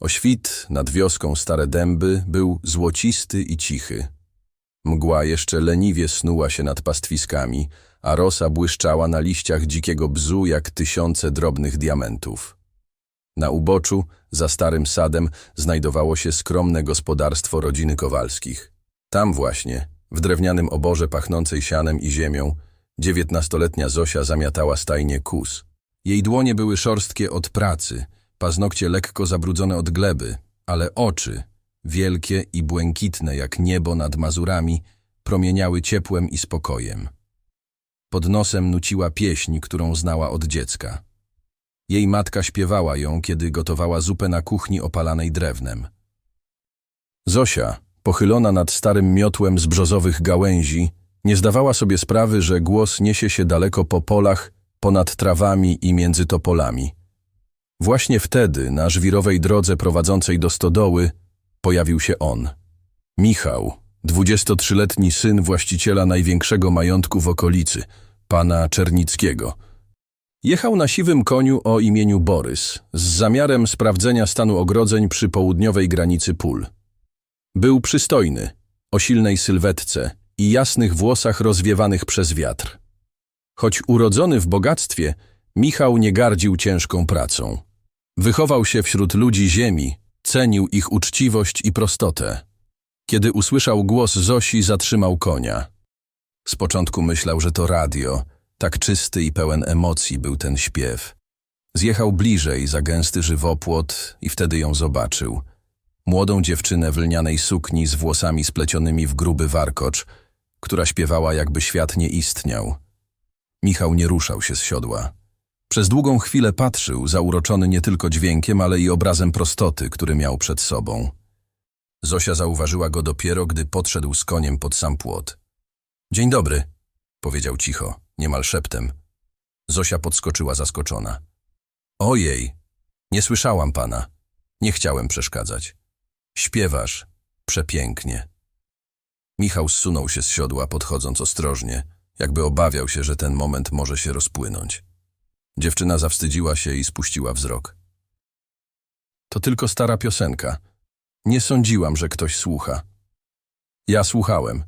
O świt nad wioską Stare Dęby był złocisty i cichy. Mgła jeszcze leniwie snuła się nad pastwiskami, a rosa błyszczała na liściach dzikiego bzu jak tysiące drobnych diamentów. Na uboczu, za starym sadem, znajdowało się skromne gospodarstwo rodziny Kowalskich. Tam właśnie, w drewnianym oborze pachnącej sianem i ziemią, dziewiętnastoletnia Zosia zamiatała stajnie kus. Jej dłonie były szorstkie od pracy, paznokcie lekko zabrudzone od gleby, ale oczy, wielkie i błękitne jak niebo nad Mazurami, promieniały ciepłem i spokojem. Pod nosem nuciła pieśń, którą znała od dziecka. Jej matka śpiewała ją, kiedy gotowała zupę na kuchni opalanej drewnem. Zosia, pochylona nad starym miotłem z brzozowych gałęzi, nie zdawała sobie sprawy, że głos niesie się daleko po polach, ponad trawami i między topolami. Właśnie wtedy, na żwirowej drodze prowadzącej do stodoły, pojawił się on. Michał, 23-letni syn właściciela największego majątku w okolicy, pana Czernickiego. Jechał na siwym koniu o imieniu Borys, z zamiarem sprawdzenia stanu ogrodzeń przy południowej granicy pól. Był przystojny, o silnej sylwetce i jasnych włosach rozwiewanych przez wiatr. Choć urodzony w bogactwie, Michał nie gardził ciężką pracą. Wychował się wśród ludzi ziemi, cenił ich uczciwość i prostotę. Kiedy usłyszał głos Zosi, zatrzymał konia. Z początku myślał, że to radio, tak czysty i pełen emocji był ten śpiew. Zjechał bliżej za gęsty żywopłot i wtedy ją zobaczył. Młodą dziewczynę w lnianej sukni z włosami splecionymi w gruby warkocz, która śpiewała jakby świat nie istniał. Michał nie ruszał się z siodła. Przez długą chwilę patrzył, zauroczony nie tylko dźwiękiem, ale i obrazem prostoty, który miał przed sobą. Zosia zauważyła go dopiero, gdy podszedł z koniem pod sam płot. Dzień dobry, powiedział cicho, niemal szeptem. Zosia podskoczyła zaskoczona. Ojej, nie słyszałam pana. Nie chciałem przeszkadzać. Śpiewasz przepięknie. Michał zsunął się z siodła, podchodząc ostrożnie, jakby obawiał się, że ten moment może się rozpłynąć. Dziewczyna zawstydziła się i spuściła wzrok. To tylko stara piosenka. Nie sądziłam, że ktoś słucha. Ja słuchałem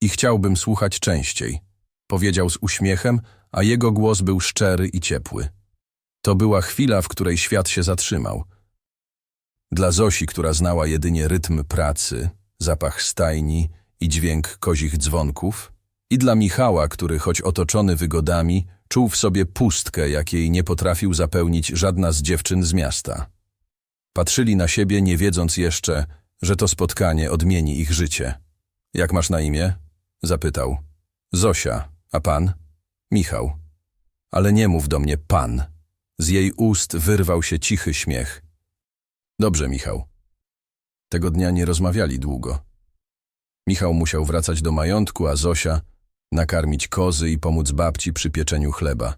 i chciałbym słuchać częściej, powiedział z uśmiechem, a jego głos był szczery i ciepły. To była chwila, w której świat się zatrzymał. Dla Zosi, która znała jedynie rytm pracy, zapach stajni i dźwięk kozich dzwonków, i dla Michała, który choć otoczony wygodami, czuł w sobie pustkę, jakiej nie potrafił zapełnić żadna z dziewczyn z miasta. Patrzyli na siebie, nie wiedząc jeszcze, że to spotkanie odmieni ich życie. Jak masz na imię? Zapytał. Zosia, a pan? Michał. Ale nie mów do mnie pan. Z jej ust wyrwał się cichy śmiech. Dobrze, Michał. Tego dnia nie rozmawiali długo. Michał musiał wracać do majątku, a Zosia nakarmić kozy i pomóc babci przy pieczeniu chleba.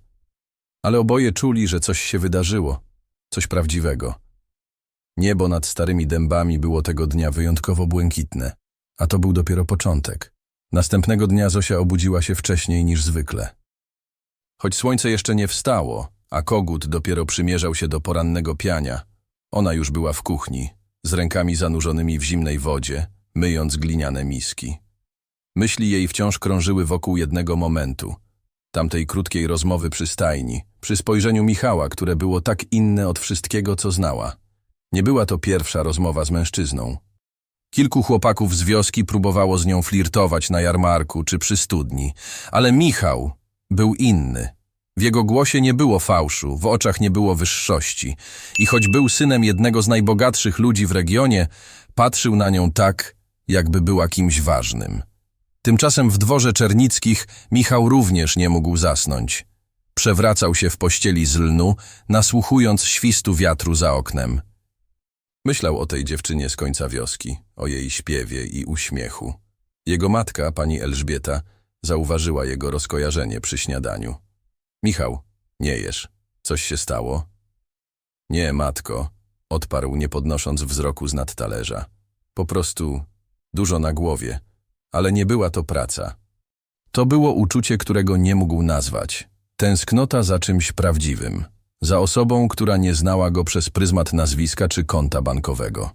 Ale oboje czuli, że coś się wydarzyło, coś prawdziwego. Niebo nad starymi dębami było tego dnia wyjątkowo błękitne, a to był dopiero początek. Następnego dnia Zosia obudziła się wcześniej niż zwykle. Choć słońce jeszcze nie wstało, a kogut dopiero przymierzał się do porannego piania, ona już była w kuchni, z rękami zanurzonymi w zimnej wodzie, myjąc gliniane miski. Myśli jej wciąż krążyły wokół jednego momentu, tamtej krótkiej rozmowy przy stajni, przy spojrzeniu Michała, które było tak inne od wszystkiego, co znała. Nie była to pierwsza rozmowa z mężczyzną. Kilku chłopaków z wioski próbowało z nią flirtować na jarmarku czy przy studni, ale Michał był inny. W jego głosie nie było fałszu, w oczach nie było wyższości i choć był synem jednego z najbogatszych ludzi w regionie, patrzył na nią tak, jakby była kimś ważnym. Tymczasem w dworze Czernickich Michał również nie mógł zasnąć. Przewracał się w pościeli z lnu, nasłuchując świstu wiatru za oknem. Myślał o tej dziewczynie z końca wioski, o jej śpiewie i uśmiechu. Jego matka, pani Elżbieta, zauważyła jego rozkojarzenie przy śniadaniu. Michał, nie jesz. Coś się stało? Nie, matko, odparł, nie podnosząc wzroku z nad talerza. Po prostu dużo na głowie, ale nie była to praca. To było uczucie, którego nie mógł nazwać. Tęsknota za czymś prawdziwym, za osobą, która nie znała go przez pryzmat nazwiska czy konta bankowego.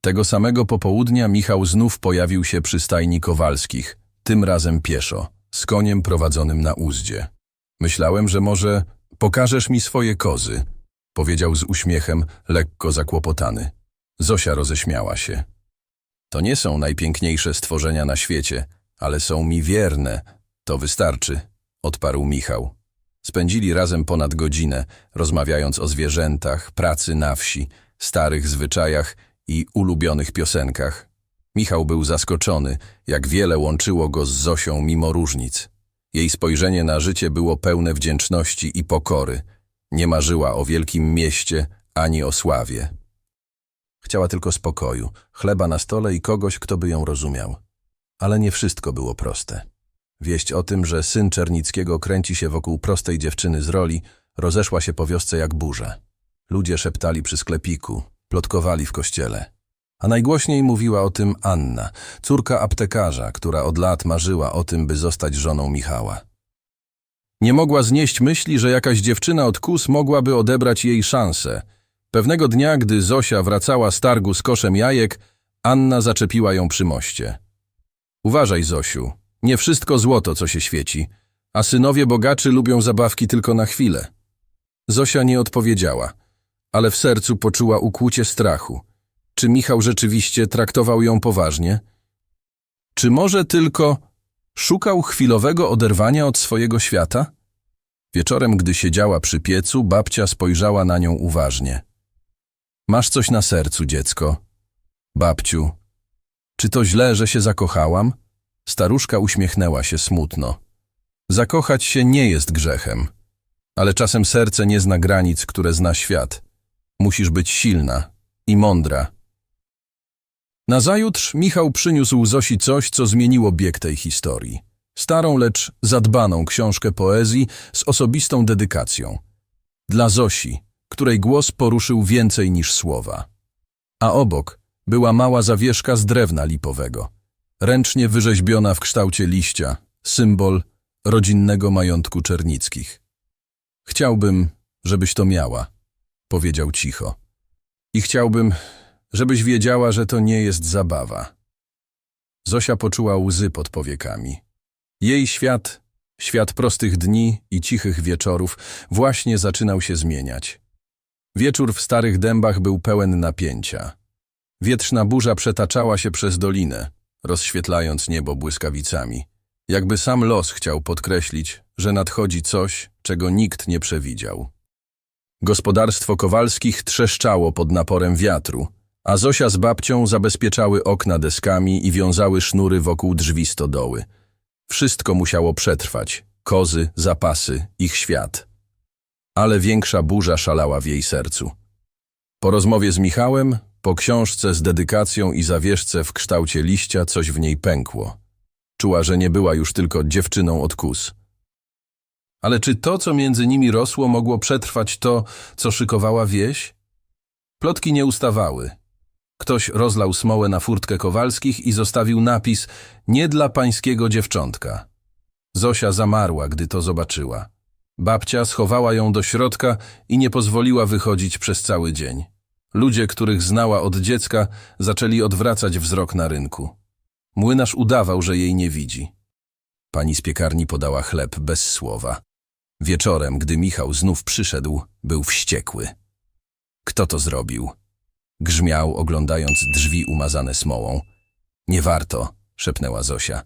Tego samego popołudnia Michał znów pojawił się przy stajni Kowalskich, tym razem pieszo, z koniem prowadzonym na uzdzie. Myślałem, że może pokażesz mi swoje kozy, powiedział z uśmiechem, lekko zakłopotany. Zosia roześmiała się. To nie są najpiękniejsze stworzenia na świecie, ale są mi wierne. To wystarczy, odparł Michał. Spędzili razem ponad godzinę, rozmawiając o zwierzętach, pracy na wsi, starych zwyczajach i ulubionych piosenkach. Michał był zaskoczony, jak wiele łączyło go z Zosią mimo różnic. Jej spojrzenie na życie było pełne wdzięczności i pokory. Nie marzyła o wielkim mieście ani o sławie. Chciała tylko spokoju, chleba na stole i kogoś, kto by ją rozumiał. Ale nie wszystko było proste. Wieść o tym, że syn Czernickiego kręci się wokół prostej dziewczyny z roli, rozeszła się po wiosce jak burza. Ludzie szeptali przy sklepiku, plotkowali w kościele. A najgłośniej mówiła o tym Anna, córka aptekarza, która od lat marzyła o tym, by zostać żoną Michała. Nie mogła znieść myśli, że jakaś dziewczyna od kus mogłaby odebrać jej szansę. Pewnego dnia, gdy Zosia wracała z targu z koszem jajek, Anna zaczepiła ją przy moście. Uważaj, Zosiu, nie wszystko złoto, co się świeci, a synowie bogaczy lubią zabawki tylko na chwilę. Zosia nie odpowiedziała, ale w sercu poczuła ukłucie strachu. Czy Michał rzeczywiście traktował ją poważnie? Czy może tylko szukał chwilowego oderwania od swojego świata? Wieczorem, gdy siedziała przy piecu, babcia spojrzała na nią uważnie. Masz coś na sercu, dziecko. Babciu, czy to źle, że się zakochałam? Staruszka uśmiechnęła się smutno. Zakochać się nie jest grzechem, ale czasem serce nie zna granic, które zna świat. Musisz być silna i mądra. Nazajutrz Michał przyniósł Zosi coś, co zmieniło bieg tej historii. Starą, lecz zadbaną książkę poezji z osobistą dedykacją. Dla Zosi, której głos poruszył więcej niż słowa. A obok była mała zawieszka z drewna lipowego, ręcznie wyrzeźbiona w kształcie liścia, symbol rodzinnego majątku Czernickich. Chciałbym, żebyś to miała, powiedział cicho. I chciałbym, żebyś wiedziała, że to nie jest zabawa. Zosia poczuła łzy pod powiekami. Jej świat, świat prostych dni i cichych wieczorów, właśnie zaczynał się zmieniać. Wieczór w starych dębach był pełen napięcia. Wietrzna burza przetaczała się przez dolinę, rozświetlając niebo błyskawicami. Jakby sam los chciał podkreślić, że nadchodzi coś, czego nikt nie przewidział. Gospodarstwo Kowalskich trzeszczało pod naporem wiatru, a Zosia z babcią zabezpieczały okna deskami i wiązały sznury wokół drzwi stodoły. Wszystko musiało przetrwać, kozy, zapasy, ich świat. Ale większa burza szalała w jej sercu. Po rozmowie z Michałem, po książce z dedykacją i zawieszce w kształcie liścia coś w niej pękło. Czuła, że nie była już tylko dziewczyną od kus. Ale czy to, co między nimi rosło, mogło przetrwać to, co szykowała wieś? Plotki nie ustawały. Ktoś rozlał smołę na furtkę Kowalskich i zostawił napis nie dla pańskiego dziewczątka. Zosia zamarła, gdy to zobaczyła. Babcia schowała ją do środka i nie pozwoliła wychodzić przez cały dzień. Ludzie, których znała od dziecka, zaczęli odwracać wzrok na rynku. Młynarz udawał, że jej nie widzi. Pani z piekarni podała chleb bez słowa. Wieczorem, gdy Michał znów przyszedł, był wściekły. Kto to zrobił? Grzmiał, oglądając drzwi umazane smołą. Nie warto, szepnęła Zosia.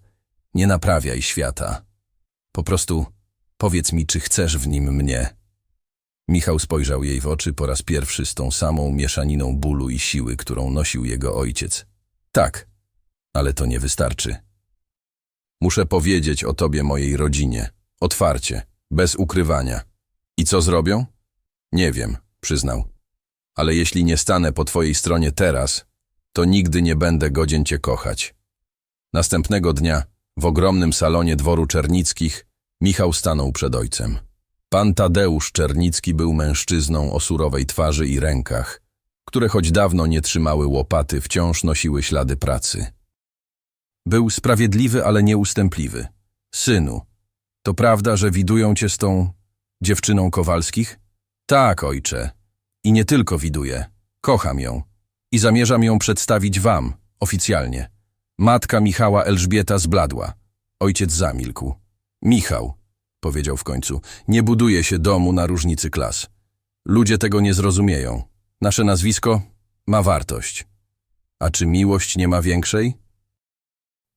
Nie naprawiaj świata. Po prostu powiedz mi, czy chcesz w nim mnie. Michał spojrzał jej w oczy po raz pierwszy z tą samą mieszaniną bólu i siły, którą nosił jego ojciec. Tak, ale to nie wystarczy. Muszę powiedzieć o tobie mojej rodzinie. Otwarcie, bez ukrywania. I co zrobią? Nie wiem, przyznał. Ale jeśli nie stanę po twojej stronie teraz, to nigdy nie będę godzien cię kochać. Następnego dnia, w ogromnym salonie dworu Czernickich, Michał stanął przed ojcem. Pan Tadeusz Czernicki był mężczyzną o surowej twarzy i rękach, które choć dawno nie trzymały łopaty, wciąż nosiły ślady pracy. Był sprawiedliwy, ale nieustępliwy. Synu, to prawda, że widują cię z tą dziewczyną Kowalskich? Tak, ojcze. I nie tylko widuję. Kocham ją. I zamierzam ją przedstawić wam, oficjalnie. Matka Michała Elżbieta zbladła. Ojciec zamilkł. Michał, powiedział w końcu, nie buduje się domu na różnicy klas. Ludzie tego nie zrozumieją. Nasze nazwisko ma wartość. A czy miłość nie ma większej?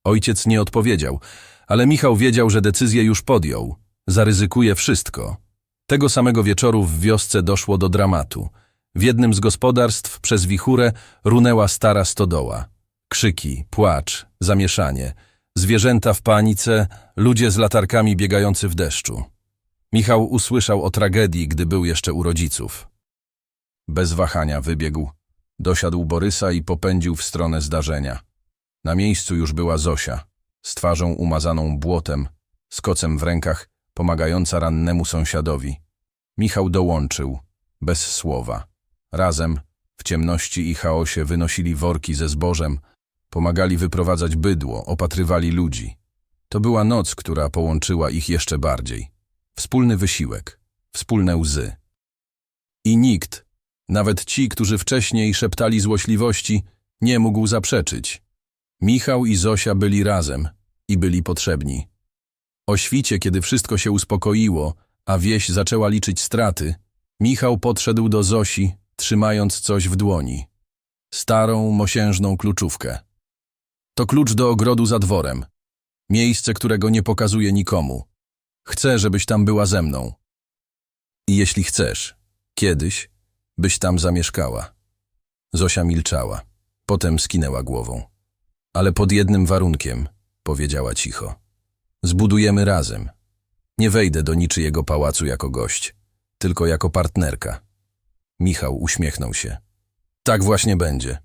Ojciec nie odpowiedział, ale Michał wiedział, że decyzję już podjął. Zaryzykuje wszystko. Tego samego wieczoru w wiosce doszło do dramatu. W jednym z gospodarstw przez wichurę runęła stara stodoła. Krzyki, płacz, zamieszanie. Zwierzęta w panice, ludzie z latarkami biegający w deszczu. Michał usłyszał o tragedii, gdy był jeszcze u rodziców. Bez wahania wybiegł, dosiadł Borysa i popędził w stronę zdarzenia. Na miejscu już była Zosia, z twarzą umazaną błotem, z kocem w rękach, pomagająca rannemu sąsiadowi. Michał dołączył, bez słowa. Razem, w ciemności i chaosie wynosili worki ze zbożem, pomagali wyprowadzać bydło, opatrywali ludzi. To była noc, która połączyła ich jeszcze bardziej. Wspólny wysiłek, wspólne łzy. I nikt, nawet ci, którzy wcześniej szeptali złośliwości, nie mógł zaprzeczyć. Michał i Zosia byli razem i byli potrzebni. O świcie, kiedy wszystko się uspokoiło, a wieś zaczęła liczyć straty, Michał podszedł do Zosi, trzymając coś w dłoni. Starą, mosiężną kluczówkę. To klucz do ogrodu za dworem. Miejsce, którego nie pokazuję nikomu. Chcę, żebyś tam była ze mną. I jeśli chcesz, kiedyś, byś tam zamieszkała. Zosia milczała. Potem skinęła głową. Ale pod jednym warunkiem, powiedziała cicho. Zbudujemy razem. Nie wejdę do niczyjego pałacu jako gość, tylko jako partnerka. Michał uśmiechnął się. Tak właśnie będzie.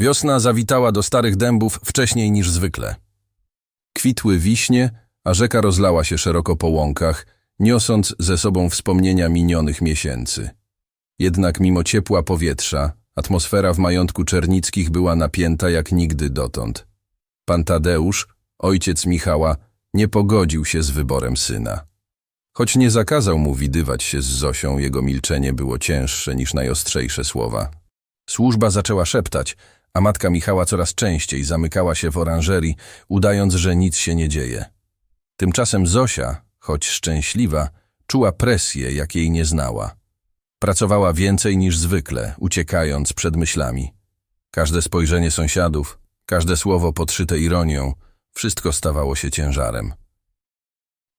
Wiosna zawitała do starych dębów wcześniej niż zwykle. Kwitły wiśnie, a rzeka rozlała się szeroko po łąkach, niosąc ze sobą wspomnienia minionych miesięcy. Jednak mimo ciepła powietrza, atmosfera w majątku Czernickich była napięta jak nigdy dotąd. Pan Tadeusz, ojciec Michała, nie pogodził się z wyborem syna. Choć nie zakazał mu widywać się z Zosią, jego milczenie było cięższe niż najostrzejsze słowa. Służba zaczęła szeptać, a matka Michała coraz częściej zamykała się w oranżerii, udając, że nic się nie dzieje. Tymczasem Zosia, choć szczęśliwa, czuła presję, jakiej nie znała. Pracowała więcej niż zwykle, uciekając przed myślami. Każde spojrzenie sąsiadów, każde słowo podszyte ironią, wszystko stawało się ciężarem.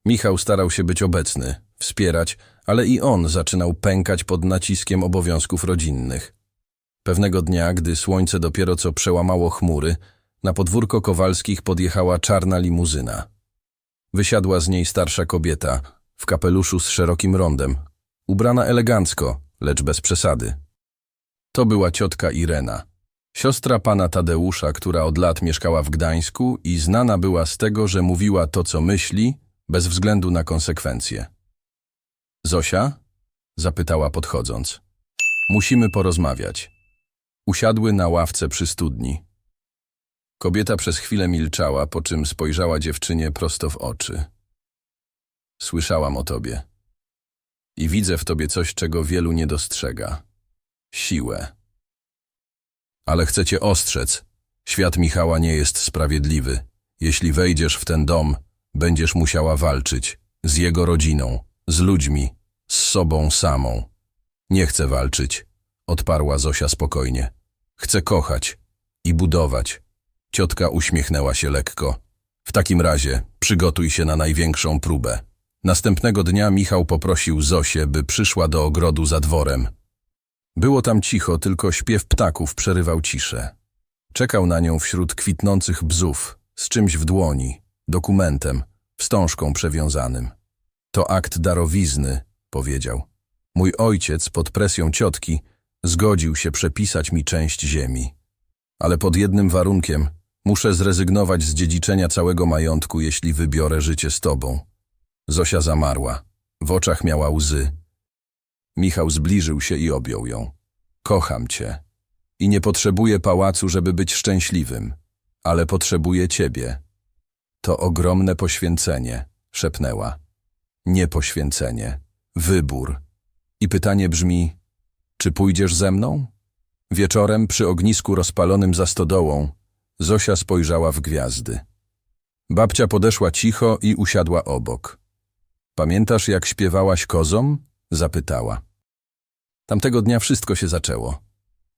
Michał starał się być obecny, wspierać, ale i on zaczynał pękać pod naciskiem obowiązków rodzinnych. Pewnego dnia, gdy słońce dopiero co przełamało chmury, na podwórko Kowalskich podjechała czarna limuzyna. Wysiadła z niej starsza kobieta, w kapeluszu z szerokim rondem, ubrana elegancko, lecz bez przesady. To była ciotka Irena, siostra pana Tadeusza, która od lat mieszkała w Gdańsku i znana była z tego, że mówiła to, co myśli, bez względu na konsekwencje. Zosia? zapytała podchodząc. Musimy porozmawiać. Usiadły na ławce przy studni. Kobieta przez chwilę milczała, po czym spojrzała dziewczynie prosto w oczy. Słyszałam o tobie. I widzę w tobie coś, czego wielu nie dostrzega. Siłę. Ale chcę cię ostrzec. Świat Michała nie jest sprawiedliwy. Jeśli wejdziesz w ten dom, będziesz musiała walczyć. Z jego rodziną, z ludźmi, z sobą samą. Nie chcę walczyć, odparła Zosia spokojnie. Chcę kochać i budować. Ciotka uśmiechnęła się lekko. W takim razie przygotuj się na największą próbę. Następnego dnia Michał poprosił Zosię, by przyszła do ogrodu za dworem. Było tam cicho, tylko śpiew ptaków przerywał ciszę. Czekał na nią wśród kwitnących bzów, z czymś w dłoni, dokumentem, wstążką przewiązanym. To akt darowizny, powiedział. Mój ojciec, pod presją ciotki, zgodził się przepisać mi część ziemi. Ale pod jednym warunkiem muszę zrezygnować z dziedziczenia całego majątku, jeśli wybiorę życie z tobą. Zosia zamarła. W oczach miała łzy. Michał zbliżył się i objął ją. Kocham cię. I nie potrzebuję pałacu, żeby być szczęśliwym, ale potrzebuję ciebie. To ogromne poświęcenie, szepnęła. Nie poświęcenie, wybór. I pytanie brzmi, czy pójdziesz ze mną? Wieczorem przy ognisku rozpalonym za stodołą Zosia spojrzała w gwiazdy. Babcia podeszła cicho i usiadła obok. Pamiętasz, jak śpiewałaś kozom? Zapytała. Tamtego dnia wszystko się zaczęło.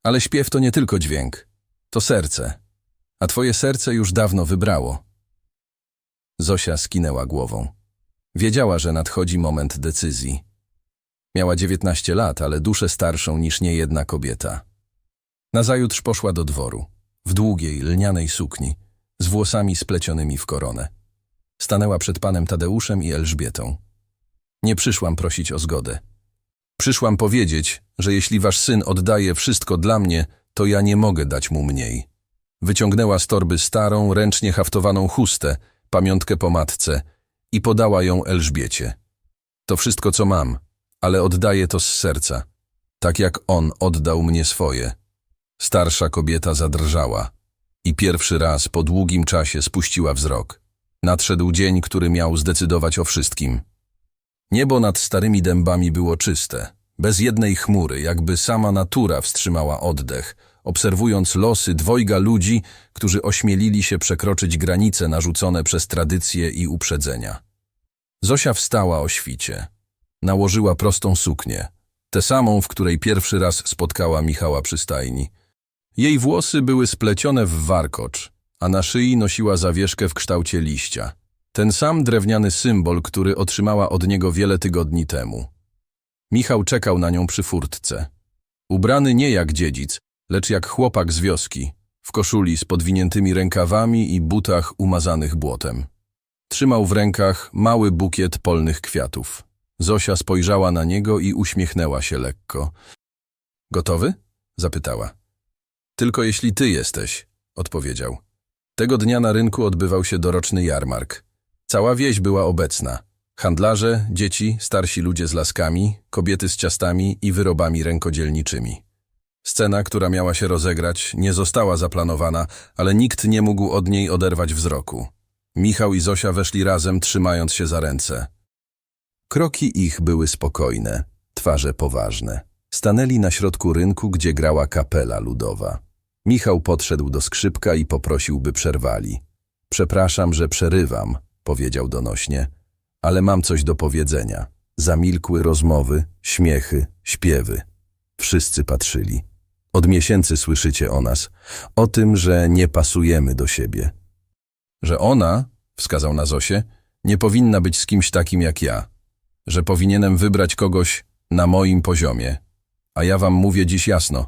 Ale śpiew to nie tylko dźwięk, to serce. A twoje serce już dawno wybrało. Zosia skinęła głową. Wiedziała, że nadchodzi moment decyzji. Miała 19 lat, ale duszę starszą niż niejedna kobieta. Nazajutrz poszła do dworu, w długiej, lnianej sukni, z włosami splecionymi w koronę. Stanęła przed panem Tadeuszem i Elżbietą. Nie przyszłam prosić o zgodę. Przyszłam powiedzieć, że jeśli wasz syn oddaje wszystko dla mnie, to ja nie mogę dać mu mniej. Wyciągnęła z torby starą, ręcznie haftowaną chustę, pamiątkę po matce i podała ją Elżbiecie. To wszystko, co mam, ale oddaję to z serca, tak jak on oddał mnie swoje. Starsza kobieta zadrżała i pierwszy raz po długim czasie spuściła wzrok. Nadszedł dzień, który miał zdecydować o wszystkim. Niebo nad starymi dębami było czyste, bez jednej chmury, jakby sama natura wstrzymała oddech, obserwując losy dwojga ludzi, którzy ośmielili się przekroczyć granice narzucone przez tradycje i uprzedzenia. Zosia wstała o świcie. Nałożyła prostą suknię, tę samą, w której pierwszy raz spotkała Michała przy stajni. Jej włosy były splecione w warkocz, a na szyi nosiła zawieszkę w kształcie liścia. Ten sam drewniany symbol, który otrzymała od niego wiele tygodni temu. Michał czekał na nią przy furtce. Ubrany nie jak dziedzic, lecz jak chłopak z wioski, w koszuli z podwiniętymi rękawami i butach umazanych błotem. Trzymał w rękach mały bukiet polnych kwiatów. Zosia spojrzała na niego i uśmiechnęła się lekko. Gotowy? zapytała. Tylko jeśli ty jesteś, odpowiedział. Tego dnia na rynku odbywał się doroczny jarmark. Cała wieś była obecna. Handlarze, dzieci, starsi ludzie z laskami, kobiety z ciastami i wyrobami rękodzielniczymi. Scena, która miała się rozegrać, nie została zaplanowana, ale nikt nie mógł od niej oderwać wzroku. Michał i Zosia weszli razem, trzymając się za ręce. Kroki ich były spokojne, twarze poważne. Stanęli na środku rynku, gdzie grała kapela ludowa. Michał podszedł do skrzypka i poprosił, by przerwali. Przepraszam, że przerywam, powiedział donośnie, ale mam coś do powiedzenia. Zamilkły rozmowy, śmiechy, śpiewy. Wszyscy patrzyli. Od miesięcy słyszycie o nas, o tym, że nie pasujemy do siebie. Że ona, wskazał na Zosię, nie powinna być z kimś takim jak ja. Że powinienem wybrać kogoś na moim poziomie. A ja wam mówię dziś jasno.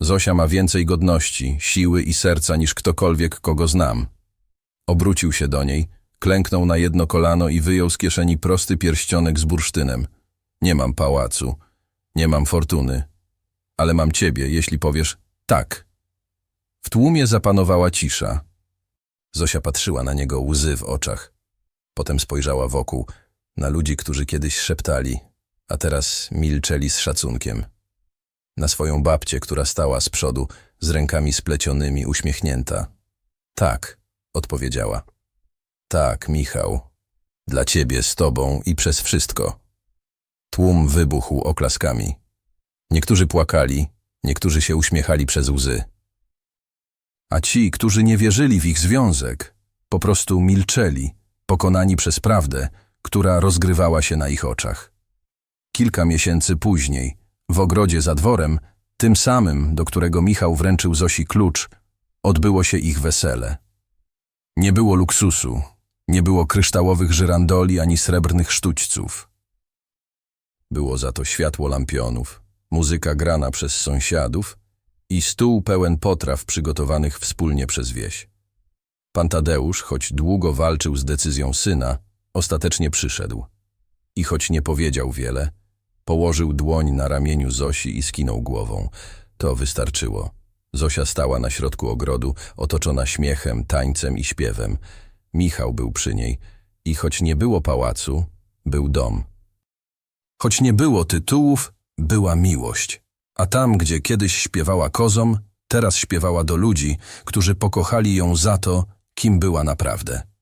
Zosia ma więcej godności, siły i serca niż ktokolwiek, kogo znam. Obrócił się do niej, klęknął na jedno kolano i wyjął z kieszeni prosty pierścionek z bursztynem. Nie mam pałacu, nie mam fortuny, ale mam ciebie, jeśli powiesz tak. W tłumie zapanowała cisza. Zosia patrzyła na niego, łzy w oczach. Potem spojrzała wokół, na ludzi, którzy kiedyś szeptali, a teraz milczeli z szacunkiem. Na swoją babcię, która stała z przodu, z rękami splecionymi, uśmiechnięta. Tak, odpowiedziała. Tak, Michał. Dla ciebie, z tobą i przez wszystko. Tłum wybuchł oklaskami. Niektórzy płakali, niektórzy się uśmiechali przez łzy. A ci, którzy nie wierzyli w ich związek, po prostu milczeli, pokonani przez prawdę, która rozgrywała się na ich oczach. Kilka miesięcy później, w ogrodzie za dworem, tym samym, do którego Michał wręczył Zosi klucz, odbyło się ich wesele. Nie było luksusu, nie było kryształowych żyrandoli ani srebrnych sztućców. Było za to światło lampionów, muzyka grana przez sąsiadów i stół pełen potraw przygotowanych wspólnie przez wieś. Pan Tadeusz, choć długo walczył z decyzją syna, ostatecznie przyszedł. I choć nie powiedział wiele, położył dłoń na ramieniu Zosi i skinął głową. To wystarczyło. Zosia stała na środku ogrodu, otoczona śmiechem, tańcem i śpiewem. Michał był przy niej i choć nie było pałacu, był dom. Choć nie było tytułów, była miłość. A tam, gdzie kiedyś śpiewała kozom, teraz śpiewała do ludzi, którzy pokochali ją za to, kim była naprawdę.